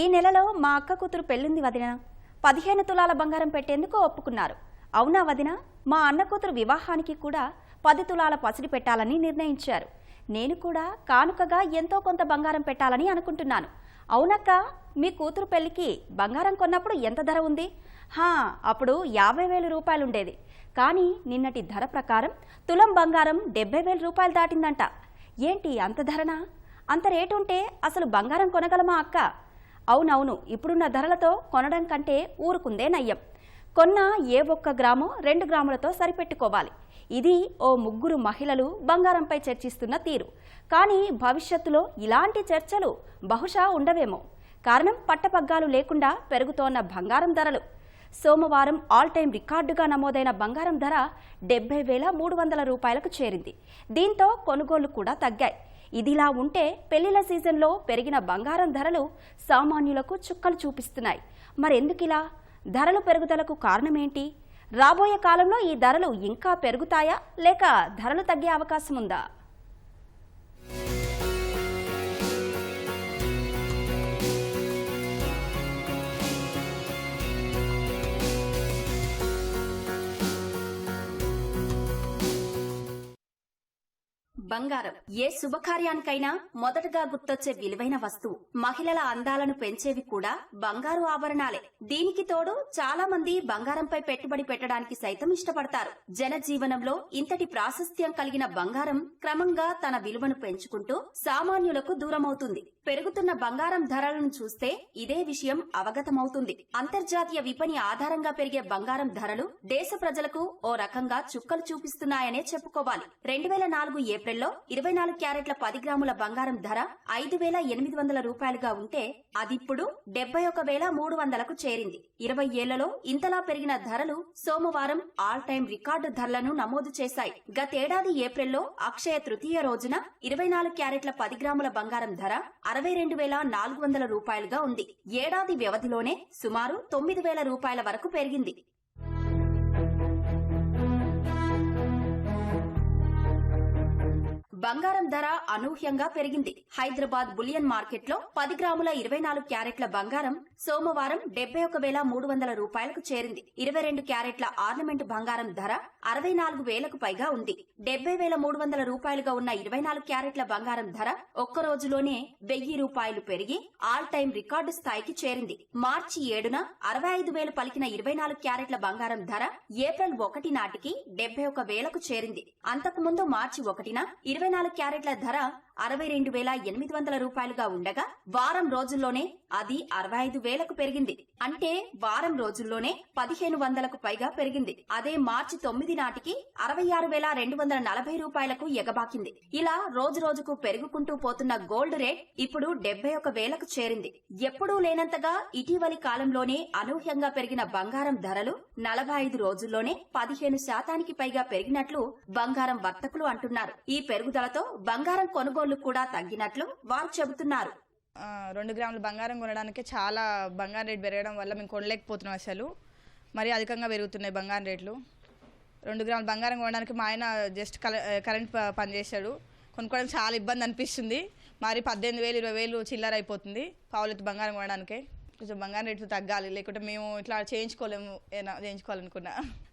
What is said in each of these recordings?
ఈ నెలలో మా అక్క కూతురు పెళ్ళింది వదిన. పదిహేను తులాల బంగారం పెట్టేందుకు ఒప్పుకున్నారు. అవునా వదిన? మా అన్న కూతురు వివాహానికి కూడా పది తులాల పసిడి పెట్టాలని నిర్ణయించారు. నేను కూడా కానుకగా ఎంతో కొంత బంగారం పెట్టాలని అనుకుంటున్నాను. అవునక్క మీ కూతురు పెళ్ళికి బంగారం కొన్నప్పుడు ఎంత ధర ఉంది? హా అప్పుడు యాభై వేల రూపాయలు ఉండేది కానీ నిన్నటి ధర ప్రకారం తులం బంగారం డెబ్బై వేల రూపాయలు దాటిందంట. ఏంటి అంత ధరనా? అంత రేటు ఉంటే అసలు బంగారం కొనగలమా అక్క? అవునవును ఇప్పుడున్న ధరలతో కొనడం కంటే ఊరుకుందే నయ్యం. కొన్న ఏ ఒక్క గ్రామం రెండు గ్రాములతో సరిపెట్టుకోవాలి. ఇది ఓ ముగ్గురు మహిళలు బంగారంపై చర్చిస్తున్న తీరు. కానీ భవిష్యత్తులో ఇలాంటి చర్చలు బహుశా ఉండవేమో. కారణం పట్టపగ్గాలు లేకుండా పెరుగుతోన్న బంగారం ధరలు. సోమవారం ఆల్ టైం రికార్డుగా నమోదైన బంగారం ధర డెబ్బై వేల మూడు వందల రూపాయలకు చేరింది. దీంతో కొనుగోళ్ళు కూడా తగ్గాయి. ఇదిలా ఉంటే పెళ్ళిల సీజన్లో పెరిగిన బంగారం ధరలు సామాన్యులకు చుక్కలు చూపిస్తున్నాయి. మరెందుకిలా? ధరలు పెరుగుదలకు కారణమేంటి? రాబోయే కాలంలో ఈ ధరలు ఇంకా పెరుగుతాయా? లేక ధరలు తగ్గే అవకాశం ఉందా బంగారం. ఏ శుభకార్యానికైనా మొదటగా గుర్తొచ్చే విలువైన వస్తువు. మహిళల అందాలను పెంచేవి కూడా బంగారు ఆభరణాలే. దీనికి తోడు చాలా మంది బంగారంపై పెట్టుబడి పెట్టడానికి సైతం ఇష్టపడతారు. జనజీవనంలో ఇంతటి ప్రాశస్త్యం కలిగిన బంగారం క్రమంగా తన విలువను పెంచుకుంటూ సామాన్యులకు దూరమవుతుంది. పెరుగుతున్న బంగారం ధరలను చూస్తే ఇదే విషయం అవగతమవుతుంది. అంతర్జాతీయ విపణి ఆధారంగా పెరిగే బంగారం ధరలు దేశ ప్రజలకు ఓ రకంగా చుక్కలు చూపిస్తున్నాయనే చెప్పుకోవాలి. రెండు వేల నాలుగు ఏప్రిల్ మార్కెట్లో ఇరవై నాలుగు క్యారెట్ల పది గ్రాముల బంగారం ధర ఐదు వేల ఎనిమిది వందల రూపాయలుగా ఉంటే అదిప్పుడు డెబ్బై ఒక వేల మూడు వందలకు చేరింది. ఇరవై ఏళ్ళలో ఇంతలా పెరిగిన ధరలు సోమవారం ఆల్ టైం రికార్డు ధరలను నమోదు చేశాయి. గతేడాది ఏప్రిల్లో అక్షయ తృతీయ రోజున ఇరవై నాలుగు క్యారెట్ల పది గ్రాముల బంగారం ధర అరవై రెండు వేల నాలుగు వందల రూపాయలుగా ఉంది. ఏడాది వ్యవధిలోనే సుమారు తొమ్మిది వేల రూపాయల వరకు పెరిగింది. బంగారం ధర అనూహ్యంగా పెరిగింది. హైదరాబాద్ బులియన్ మార్కెట్లో పది గ్రాముల ఇరవై నాలుగు క్యారెట్ల బంగారం సోమవారం డెబ్బై ఒక వేల మూడు వందల రూపాయలకు చేరింది. ఇరవై రెండు క్యారెట్ల ఆర్నమెంట్ బంగారం ధర అరవై నాలుగు వేలకు పైగా ఉంది. డెబ్బై వేల మూడు వందల రూపాయలుగా ఉన్న ఇరవై నాలుగు క్యారెట్ల బంగారం ధర ఒక్క రోజులోనే వెయ్యి రూపాయలు పెరిగి ఆల్ టైం రికార్డు స్థాయికి చేరింది. మార్చి ఏడున అరవై ఐదు వేలు పలికిన ఇరవై నాలుగు క్యారెట్ల బంగారం ధర ఏప్రిల్ ఒకటి నాటికి డెబ్బై ఒక వేలకు చేరింది. అంతకుముందు మార్చి ఒకటిన ఇరవై నాలుగు క్యారెట్ల ధర అరవై రెండు వేల ఎనిమిది వందల రూపాయలుగా ఉండగా వారం రోజుల్లోనే అది అరవై ఐదు వేలకు పెరిగింది. అంటే వారం రోజుల్లోనే పదిహేను వందలకు పైగా పెరిగింది. అదే మార్చి తొమ్మిది నాటికి అరవై ఆరు వేల రెండు వందల నలభై రూపాయలకు ఎగబాకింది. ఇలా రోజు రోజుకు పెరుగుకుంటూ పోతున్న గోల్డ్ రేట్ ఇప్పుడు డెబ్బై ఒక వేలకు చేరింది. ఎప్పుడూ లేనంతగా ఇటీవలి కాలంలోనే అనూహ్యంగా పెరిగిన బంగారం ధరలు నలభై ఐదు రోజుల్లోనే పదిహేను శాతానికి పైగా పెరిగినట్లు బంగారం వర్తకులు అంటున్నారు. ఈ పెరుగుదలతో బంగారం కొనుగోలు కొనుగోళ్ళు కూడా తగ్గినట్లు వారు చెబుతున్నారు. రెండు గ్రాముల బంగారం కొనడానికి చాలా బంగారం రేట్ పెరగడం వల్ల మేము కొనలేకపోతున్నాం అసలు. మరీ అధికంగా పెరుగుతున్నాయి బంగారం రేట్లు. రెండు గ్రాముల బంగారం కొనడానికి మా ఆయన జస్ట్ కల కరెంట్ పనిచేశాడు పని చేశాడు. కొనుక్కోవడం చాలా ఇబ్బంది అనిపిస్తుంది. మరి పద్దెనిమిది వేలు ఇరవై వేలు చిల్లర అయిపోతుంది. పావులెత్తు బంగారం కొనడానికి. కొంచెం బంగారం రేట్లు తగ్గాలి. లేకుంటే మేము ఇట్లా చేయించుకోలేము. ఏనా చేయించుకోవాలనుకున్నా.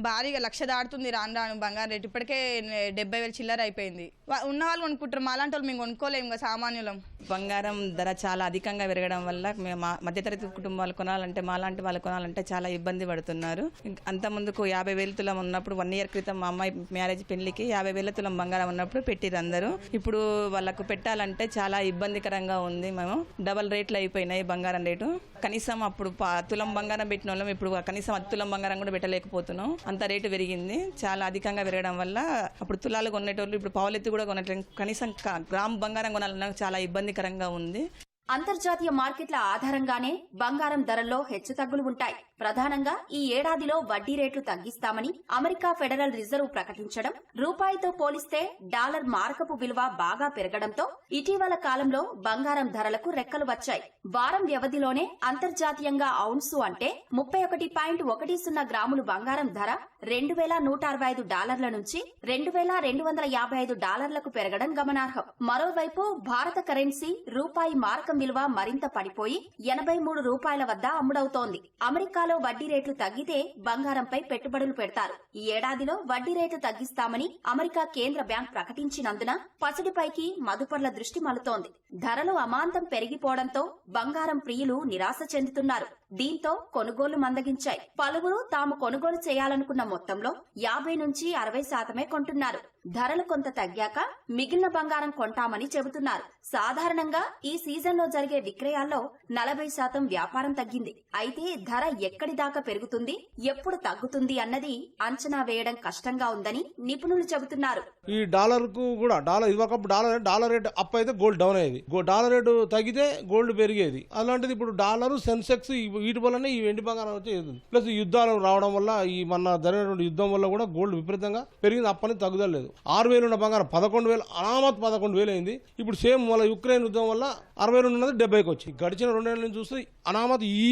భారీగా లక్ష దాటుతుంది రాను రాను బంగారం రేటు. ఇప్పటికే డెబ్బై వేలు చిల్లర అయిపోయింది. ఉన్న వాళ్ళు కొనుక్కుంటారు. మా లాంటి వాళ్ళు మేము కొనుక్కోలేము కదా సామాన్యులం. బంగారం ధర చాలా అధికంగా పెరగడం వల్ల మేము మా- మధ్యతరగతి కుటుంబాలు కొనాలంటే మాలాంటి వాళ్ళు కొనాలంటే చాలా ఇబ్బంది పడుతున్నారు. అంత ముందుకు యాభై వేల తులం ఉన్నప్పుడు వన్ ఇయర్ క్రితం మా అమ్మాయి మ్యారేజ్ పెళ్ళికి యాభై వేల తులం బంగారం ఉన్నప్పుడు పెట్టిరు అందరూ. ఇప్పుడు వాళ్ళకు పెట్టాలంటే చాలా ఇబ్బందికరంగా ఉంది. మేము డబల్ రేట్లు అయిపోయినాయి బంగారం రేటు. కనీసం అప్పుడు పా- తులం బంగారం పెట్టిన వాళ్ళం ఇప్పుడు కనీసం తులం బంగారం కూడా పెట్టలేకపోతున్నాం. అంత రేటు పెరిగింది. చాలా అధికంగా పెరగడం వల్ల అప్పుడు తులాలు కొనేటోళ్ళు ఇప్పుడు పావులెత్తి కూడా కొనట్లేదు కనీసం గ్రామ గ్రామ్ బంగారం కొనాలన్నా చాలా ఇబ్బందికరంగా ఉంది. అంతర్జాతీయ మార్కెట్ల ఆధారంగానే బంగారం ధరల్లో హెచ్చుతగ్గులు ఉంటాయి. ప్రధానంగా ఈ ఏడాదిలో వడ్డీ రేట్లు తగ్గిస్తామని అమెరికా ఫెడరల్ రిజర్వ్ ప్రకటించడం రూపాయితో పోలిస్తే డాలర్ మారకపు విలువ బాగా పెరగడంతో ఇటీవల కాలంలో బంగారం ధరలకు రెక్కలు వచ్చాయి. వారం వ్యవధిలోనే అంతర్జాతీయంగా ఔన్సు అంటే ముప్పై ఒకటి పాయింట్ ఒకటి సున్నా గ్రాములు బంగారం ధర రెండు వేల నూట అరవై ఐదు డాలర్ల నుంచి రెండు వేల రెండు వందల యాభై ఐదు డాలర్లకు పెరగడం గమనార్హం. మరోవైపు భారత కరెన్సీ రూపాయి మారకం విలువ మరింత పడిపోయి ఎనభై మూడు రూపాయల వద్ద అమ్ముడవుతోంది. అమెరికాలో వడ్డీ రేట్లు తగ్గితే బంగారంపై పెట్టుబడులు పెడతారు. ఈ ఏడాదిలో వడ్డీ రేటు తగ్గిస్తామని అమెరికా కేంద్ర బ్యాంక్ ప్రకటించినందున పసిడిపైకి మదుపర్ల దృష్టి మలుతోంది. ధరలు అమాంతం పెరిగిపోవడంతో బంగారం ప్రియులు నిరాశ చెందుతున్నారు. దీంతో కొనుగోలు మందగించాయి. పలువురు తాము కొనుగోలు చేయాలనుకున్న మొత్తంలో యాభై నుంచి అరవై శాతమే కొంటున్నారు. ధరలు కొంత తగ్గాక మిగిలిన బంగారం కొంటామని చెబుతున్నారు. సాధారణంగా ఈ సీజన్లో జరిగే విక్రయాల్లో నలభై శాతం వ్యాపారం తగ్గింది. అయితే ధర ఎక్కడి దాకా పెరుగుతుంది ఎప్పుడు తగ్గుతుంది అన్నది అంచనా వేయడం కష్టంగా ఉందని నిపుణులు చెబుతున్నారు. ఈ డాలర్కు కూడా డాలర్ ఇవ్వకప్పుడు డాలర్ డాలర్ రేట్ అప్ అయితే గోల్డ్ డౌన్ అయ్యేది. డాలర్ రేటు తగ్గితే గోల్డ్ పెరిగేది. అలాంటిది ఇప్పుడు డాలర్ సెన్సెక్స్ వీటి వల్లనే ఈ వెండి బంగారం వచ్చేది ప్లస్ యుద్ధాలు రావడం వల్ల ఈ మన జరిగినటువంటి యుద్ధం వల్ల కూడా గోల్డ్ విపరీతంగా పెరిగింది. అప్పని తగ్గుదలేదు ఆరు వేలు ఉన్న బంగారం పదకొండు వేలు అనామత్ పదకొండు వేలు అయింది ఇప్పుడు సేమ్ మళ్ళీ యుక్రెయిన్ యుద్ధం వల్ల అరవై రెండు ఉన్నది డెబ్బైకి వచ్చి గడిచిన రెండేళ్ళ నుంచి చూస్తే అనామత్ ఈ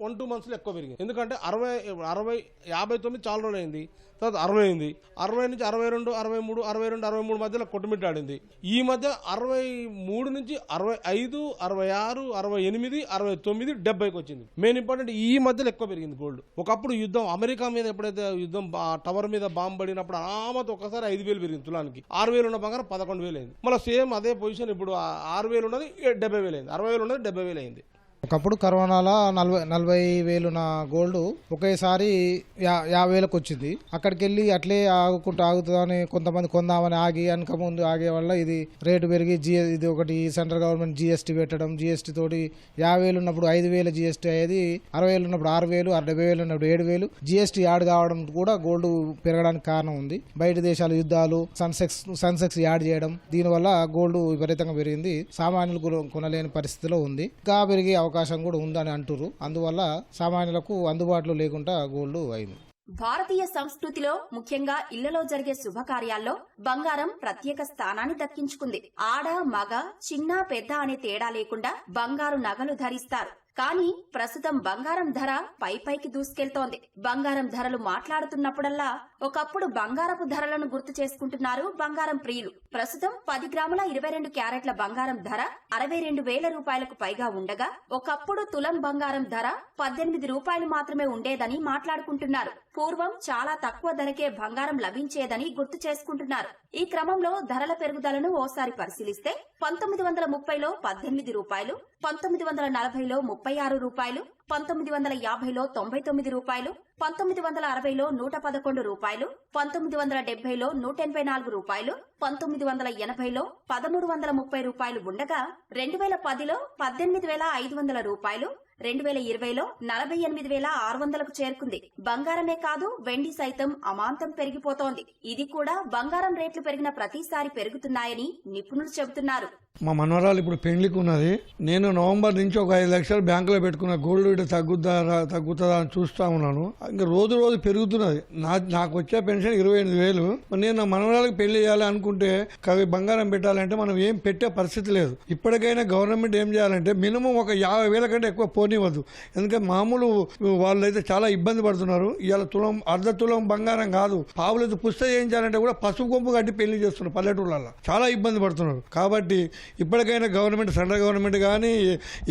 వన్ టూ మంత్స్లో ఎక్కువ పెరిగింది. ఎందుకంటే అరవై అరవై యాభై తొమ్మిది చాలా రోజులు అయింది. తర్వాత అరవై అయింది. అరవై నుంచి అరవై రెండు అరవై మూడు అరవై రెండు అరవై మూడు మధ్యలో కొట్టుమిట్టాడింది ఈ మధ్య అరవై మూడు నుంచి అరవై ఐదు అరవై ఆరు అరవై ఎనిమిది అరవై తొమ్మిది డెబ్బైకి వచ్చింది. మెయిన్ ఇంపార్టెంట్ ఈ మధ్యలో ఎక్కువ పెరిగింది గోల్డ్. ఒకప్పుడు యుద్ధం అమెరికా మీద ఎప్పుడైతే యుద్ధం టవర్ మీద బాంబు పడినప్పుడు అనామత్ ఒకసారి ఐదు వేలు పెరిగింది తులానికి. ఆరు వేలు ఉన్న బంగారం పదకొండు వేలు అయింది. మళ్ళీ సేమ్ అదే పొజిషన్ ఇప్పుడు ఆరు వేలు ఉన్నది డెబ్బై వేలు అయింది. అరవై వేలు ఉన్నది డెబ్బై వేలు అయింది. ఒకప్పుడు కరోనాలో నలభై నలభై వేలు నా గోల్డ్ ఒకేసారి యా యాభై వేలకు వచ్చింది. అక్కడికి వెళ్ళి అట్లే ఆగుకుంటూ ఆగుతుందని కొంతమంది కొందామని ఆగి వెనక ముందు ఆగే వల్ల ఇది రేటు పెరిగి జిఎస్ ఇది ఒకటి సెంట్రల్ గవర్నమెంట్ జిఎస్టీ పెట్టడం జిఎస్టీ తోటి యాభై వేలు ఉన్నప్పుడు ఐదు వేల జిఎస్టీ అయ్యేది అరవై వేలు ఉన్నప్పుడు ఆరు వేలు డెబ్బై వేలు ఉన్నప్పుడు ఏడు వేలు. జిఎస్టీ యాడ్ కావడం కూడా గోల్డ్ పెరగడానికి కారణం ఉంది. బయట దేశాల యుద్ధాలు సన్సెక్స్ సన్సెక్స్ యాడ్ చేయడం దీనివల్ల గోల్డ్ విపరీతంగా పెరిగింది. సామాన్యులు కొన- కొనలేని పరిస్థితిలో ఉంది. ఇంకా పెరిగే అవకాశం కూడా ఉందని అంటున్నారు అందువల్ల సామాన్యులకు అందుబాటులో లేకుండా గోల్డ్ అయింది. భారతీయ సంస్కృతిలో ముఖ్యంగా ఇళ్ళలో జరిగే శుభకార్యాల్లో బంగారం ప్రత్యేక స్థానాన్ని దక్కించుకుంది. ఆడ మగ చిన్న పెద్ద అనే తేడా లేకుండా బంగారు నగలు ధరిస్తారు. కానీ ప్రస్తుతం బంగారం ధర పై పైకి దూసుకెళ్తోంది. బంగారం ధరలు మాట్లాడుతున్నప్పుడల్లా ఒకప్పుడు బంగారపు ధరలను గుర్తు చేసుకుంటున్నారు బంగారం ప్రియులు. ప్రస్తుతం పది గ్రాముల ఇరవై రెండు క్యారెట్ల బంగారం ధర అరవై రెండు వేల రూపాయలకు పైగా ఉండగా ఒకప్పుడు తులం బంగారం ధర పద్దెనిమిది రూపాయలు మాత్రమే ఉండేదని మాట్లాడుకుంటున్నారు. పూర్వం చాలా తక్కువ ధరకే బంగారం లభించేదని గుర్తు చేసుకుంటున్నారు. ఈ క్రమంలో ధరల పెరుగుదలను ఓసారి పరిశీలిస్తే పంతొమ్మిది వందల ముప్పైలో పద్దెనిమిది రూపాయలు పంతొమ్మిది వందల నలభైలో ముప్పై ఆరు రూపాయలు పంతొమ్మిది వందల యాభైలో తొంభై తొమ్మిది రూపాయలు పంతొమ్మిది వందల అరవైలో నూట పదకొండు రూపాయలు పంతొమ్మిది వందల డెబ్బైలో నూట ఎనభై నాలుగు రూపాయలు పంతొమ్మిది వందల ఎనభైలో పదమూడు వందల ముప్పై రూపాయలు ఉండగా రెండు వేల పదిలో పద్దెనిమిది వేల ఐదు వందల రూపాయలు రెండు వేల ఇరవైలో నలభై ఎనిమిది వేల ఆరు వందలకు చేరుకుంది. బంగారమే కాదు వెండి సైతం అమాంతం పెరిగిపోతోంది. ఇది కూడా బంగారం రేట్లు పెరిగిన ప్రతిసారి పెరుగుతున్నాయని నిపుణులు చెబుతున్నారు. మా మనవరాలు ఇప్పుడు పెండ్లికి ఉన్నది నేను నవంబర్ నుంచి ఒక ఐదు లక్షలు బ్యాంకులో పెట్టుకున్న గోల్డ్ రేటు తగ్గుద్దా రా- తగ్గుతుందా అని చూస్తా ఉన్నాను. ఇంకా రోజు రోజు పెరుగుతున్నది. నా నాకు వచ్చే పెన్షన్ ఇరవై ఎనిమిది వేలు. నేను నా మనవరాలకు పెళ్ళి చేయాలి అనుకుంటే కవి బంగారం పెట్టాలంటే మనం ఏం పెట్టే పరిస్థితి లేదు. ఇప్పటికైనా గవర్నమెంట్ ఏం చేయాలంటే మినిమం ఒక యాభై వేల కంటే ఎక్కువ పోనివ్వద్దు. ఎందుకంటే మామూలు వాళ్ళైతే చాలా ఇబ్బంది పడుతున్నారు. ఇవాళ తులం అర్ధ తులం బంగారం కాదు. పావులైతే పుస్తకం చేయించాలంటే కూడా పసుపు కొంపు కట్టి పెళ్ళి చేస్తున్నారు పల్లెటూళ్ళల్లో చాలా ఇబ్బంది పడుతున్నారు. కాబట్టి ఇప్పటికైనా గవర్నమెంట్ సెంట్రల్ గవర్నమెంట్ కానీ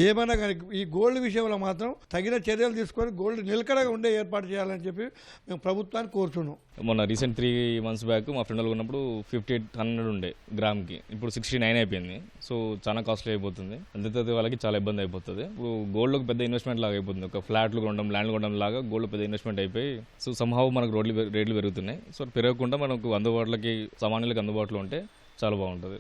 ఏమైనా కానీ ఈ గోల్డ్ విషయంలో మాత్రం తగిన చర్యలు తీసుకొని గోల్డ్ నిలకడగా ఉండే ఏర్పాటు చేయాలని చెప్పి మేము ప్రభుత్వాన్ని కోరుతున్నాం మొన్న రీసెంట్ త్రీ మంత్స్ బ్యాక్ మా ఫ్రెండ్ వాళ్ళు ఉన్నప్పుడు ఫిఫ్టీ ఎయిట్ హండ్రెడ్ ఉండే గ్రామ్కి. ఇప్పుడు సిక్స్టీ నైన్ అయిపోయింది. సో చాలా కాస్ట్లీ అయిపోతుంది. అందుకే వాళ్ళకి చాలా ఇబ్బంది అయిపోతుంది. ఇప్పుడు గోల్డ్లోకి పెద్ద ఇన్వెస్ట్మెంట్ లాగా అయిపోతుంది. ఒక ఫ్లాట్లు కొనడం ల్యాండ్లు కొనడం లాగా గోల్డ్ పెద్ద ఇన్వెస్ట్మెంట్ అయిపోయి సో సంహావ్ మనకు రోడ్లు రేట్లు పెరుగుతున్నాయి. సో పెరగకుండా మనకు అందుబాటులోకి సామాన్యులకు అందుబాటులో ఉంటే చాలా బాగుంటుంది.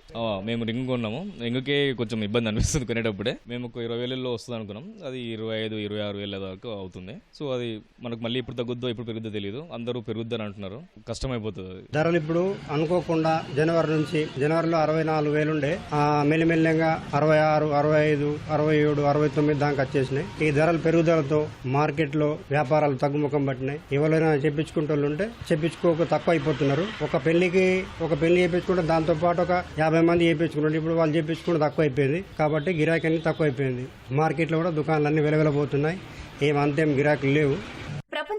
మేము రింగ్ కొన్నాము. రింగ్కే కొంచెం ఇబ్బంది అనిపిస్తుంది కొనేటప్పుడే. మేము ఒక ఇరవై వేలలో వస్తుంది అనుకున్నాం. అది ఇరవై ఐదు ఇరవై ఆరు వేల దాకా అవుతుంది. సో అది మనకు మళ్ళీ ఇప్పుడు తగ్గుద్దో ఇప్పుడు పెరుగుద్దో తెలియదు అందరూ పెరుగుద్దని అంటున్నారు. కష్టమైపోతుంది ధరలు ఇప్పుడు అనుకోకుండా జనవరి నుంచి జనవరిలో అరవై నాలుగు వేలుండే ఆ, మెల్లిమెల్లిగా అరవై ఆరు అరవై ఐదు అరవై ఏడు అరవై తొమ్మిది దాకా వచ్చేసినాయి. ఈ ధరలు పెరుగుదలతో మార్కెట్లో వ్యాపారాలు తగ్గుముఖం పట్టినాయి. ఎవరైనా చెప్పించుకుంటూ ఉంటే చెప్పించుకోక తక్కువ అయిపోతున్నారు. ఒక పెళ్ళికి ఒక పెళ్ళి చేపించుకుంటే దాంతో పాటు ఒక యాభై మంది చేయించుకుంటారు ఇప్పుడు వాళ్ళు చేయించుకుంటే తక్కువ అయిపోయింది కాబట్టి గిరాకీ అన్ని తక్కువ అయిపోయింది మార్కెట్లో కూడా దుకాణాలన్నీ వెలవెలబోతున్నాయి ఏం అంతేం గిరాకీలు లేవు.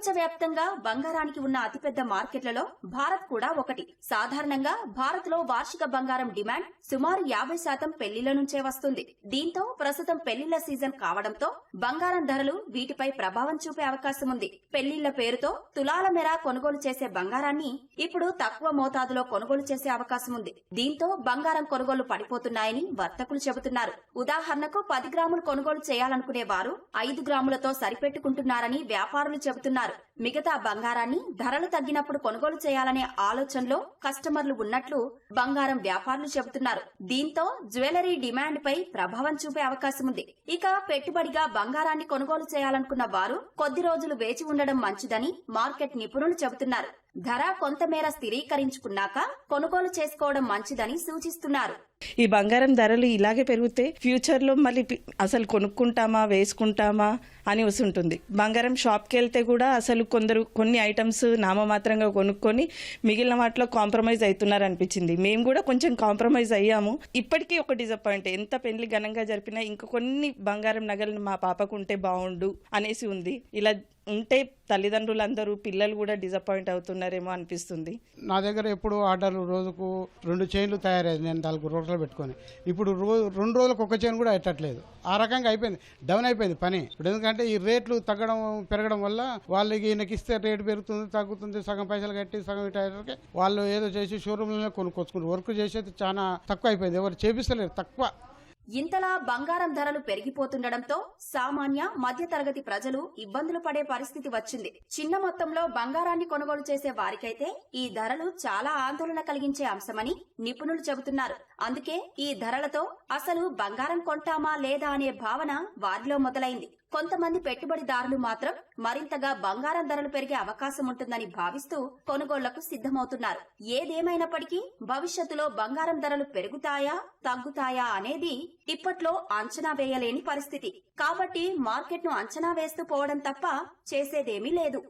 ప్రపంచవ్యాప్తంగా బంగారానికి ఉన్న అతిపెద్ద మార్కెట్లలో భారత్ కూడా ఒకటి. సాధారణంగా భారత్లో వార్షిక బంగారం డిమాండ్ సుమారు యాభై శాతం పెళ్ళిల నుంచే వస్తుంది. దీంతో ప్రస్తుతం పెళ్ళిళ్ళ సీజన్ కావడంతో బంగారం ధరలు వీటిపై ప్రభావం చూపే అవకాశం ఉంది. పెళ్ళిళ్ళ పేరుతో తులాల మేర కొనుగోలు చేసే బంగారాన్ని ఇప్పుడు తక్కువ మోతాదులో కొనుగోలు చేసే అవకాశం ఉంది. దీంతో బంగారం కొనుగోలు పడిపోతున్నాయని వర్తకులు చెబుతున్నారు. ఉదాహరణకు పది గ్రాములు కొనుగోలు చేయాలనుకునే వారు ఐదు గ్రాములతో సరిపెట్టుకుంటున్నారని వ్యాపారులు చెబుతున్నారు. మిగతా బంగారాన్ని ధరలు తగ్గినప్పుడు కొనుగోలు చేయాలనే ఆలోచనలో కస్టమర్లు ఉన్నట్లు బంగారం వ్యాపారులు చెబుతున్నారు. దీంతో జ్యువెలరీ డిమాండ్ పై ప్రభావం చూపే అవకాశం ఉంది. ఇక పెట్టుబడిగా బంగారాన్ని కొనుగోలు చేయాలనుకున్న వారు కొద్ది రోజులు వేచి ఉండడం మంచిదని మార్కెట్ నిపుణులు చెబుతున్నారు. ధర కొంతమేర స్థిరీకరించుకున్నాక కొనుగోలు చేసుకోవడం మంచిదని సూచిస్తున్నారు. ఈ బంగారం ధరలు ఇలాగే పెరిగితే ఫ్యూచర్లో మళ్ళీ అసలు కొనుక్కుంటామా వేసుకుంటామా అని వస్తుంటుంది. బంగారం షాప్కి వెళ్తే కూడా అసలు కొందరు కొన్ని ఐటమ్స్ నామమాత్రంగా కొనుక్కొని మిగిలిన వాటిలో కాంప్రమైజ్ అవుతున్నారు అనిపించింది. మేము కూడా కొంచెం కాంప్రమైజ్ అయ్యాము. ఇప్పటికీ ఒక డిసప్పాయింట్ ఎంత పెళ్ళి ఘనంగా జరిపినా ఇంకా కొన్ని బంగారం నగలు మా పాపకు ఉంటే బాగుండు అనేసి ఉంది. ఇలా ఉంటే తల్లిదండ్రులందరూ పిల్లలు కూడా డిసప్పాయింట్ అవుతున్నారేమో అనిపిస్తుంది. నా దగ్గర ఎప్పుడు ఆర్డర్లు రోజుకు రెండు చైన్లు తయారయ్యేది నేను నాలుగు రోడ్లు పెట్టుకొని. ఇప్పుడు రోజు రెండు రోజులకు ఒక చైన్ కూడా ఎట్టట్లేదు ఆ రకంగా అయిపోయింది. డౌన్ అయిపోయింది పని. ఇప్పుడు ఎందుకంటే ఈ రేట్లు తగ్గడం పెరగడం వల్ల వాళ్ళకి ఈయనకి ఇస్తే రేటు పెరుగుతుంది తగ్గుతుంది సగం పైసలు కట్టి సగం ఇటాకి వాళ్ళు ఏదో చేసి షోరూమ్లోనే కొనుక్కొచ్చుకున్నారు వర్క్ చేసేది చాలా తక్కువ అయిపోయింది. ఎవరు చేపిస్తలేరు. తక్కువ. ఇంతలా బంగారం ధరలు పెరిగిపోతుండటంతో సామాన్య మధ్యతరగతి ప్రజలు ఇబ్బందులు పడే పరిస్థితి వచ్చింది. చిన్న మొత్తంలో బంగారాన్ని కొనుగోలు చేసే వారికైతే ఈ ధరలు చాలా ఆందోళన కలిగించే అంశమని నిపుణులు చెబుతున్నారు. అందుకే ఈ ధరలతో అసలు బంగారం కొంటామా లేదా అనే భావన వారిలో మొదలైంది. కొంతమంది పెట్టుబడిదారులు మాత్రం మరింతగా బంగారం ధరలు పెరిగే అవకాశం ఉంటుందని భావిస్తూ కొనుగోళ్ళకు సిద్ధమవుతున్నారు. ఏదేమైనప్పటికీ భవిష్యత్తులో బంగారం ధరలు పెరుగుతాయా తగ్గుతాయా అనేది ఇప్పట్లో అంచనా వేయలేని పరిస్థితి. కాబట్టి మార్కెట్ను అంచనా వేస్తూ పోవడం తప్ప చేసేదేమీ లేదు.